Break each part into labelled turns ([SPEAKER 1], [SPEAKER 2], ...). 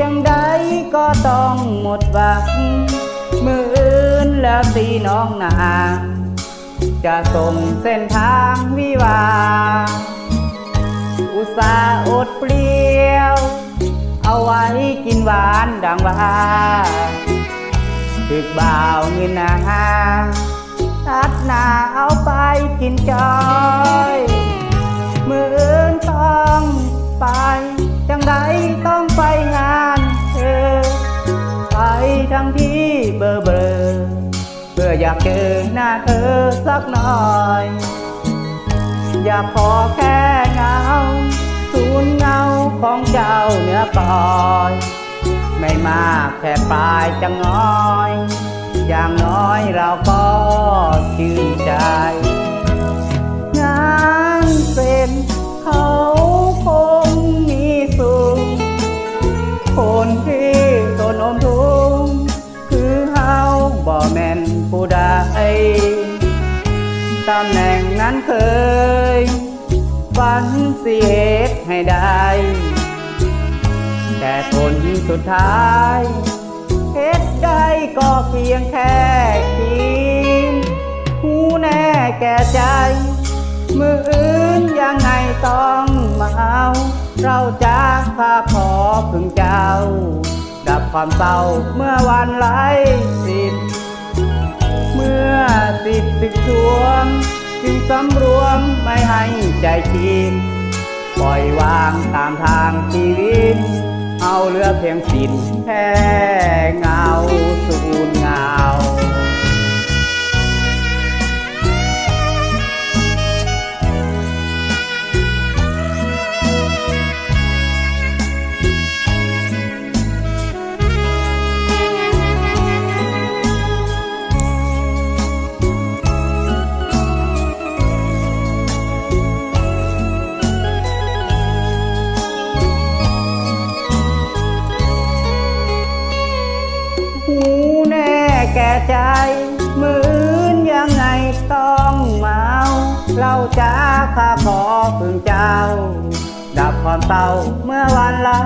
[SPEAKER 1] จังใดก็ต้องหมดหวังมืออื่นแล้วสีน้องนาจะส่งเส้นทางวิวา อุตส่าห์อดเปรี้ยว เอาไว้กินหวานดังว่าถึกบ่าวเงินนาตัดหนาเอาไปกินจอ ออยากเจอหน้าเธอสักหน่อย อยากขอแค่เงาสูนเงาของเจ้าเนื้อกอย ไม่มากแค่ปลายจะง้อย อย่างน้อยเราก็ชื่นใจ ห่งนั้นเคย ฝันเสียให้ได้ แต่ผลสุดท้ายเฮ็ดได้ก็เพียงแค่คิดหูแน่แก่ใจ มืออื่นยังไงต้องมาเอาเราจะพาขอพึงเจ้า ดับความเศร้าเมื่อวันไร้สิทธิ์เมื่อสิทธิ์ติดทวง จึงสำรวมไม่ให้ใจคิดปล่อยวางตามทางชีวิต เอาเหลือเพียงสินแค่เงา แก่ใจมือนยังไงต้องเมาเราจะข้าขอพึงเจ้า ดับความเศร้าเมื่อวันไร้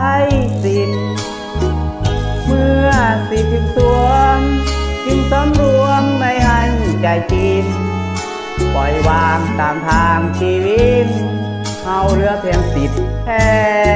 [SPEAKER 1] สิ้นเมื่อสิถึงสวงจึงสำรวมไม่ให้ใจกินปล่อยวางตามทางชีวิตเอาเหลือเพียงสิทธิ์แค่เงา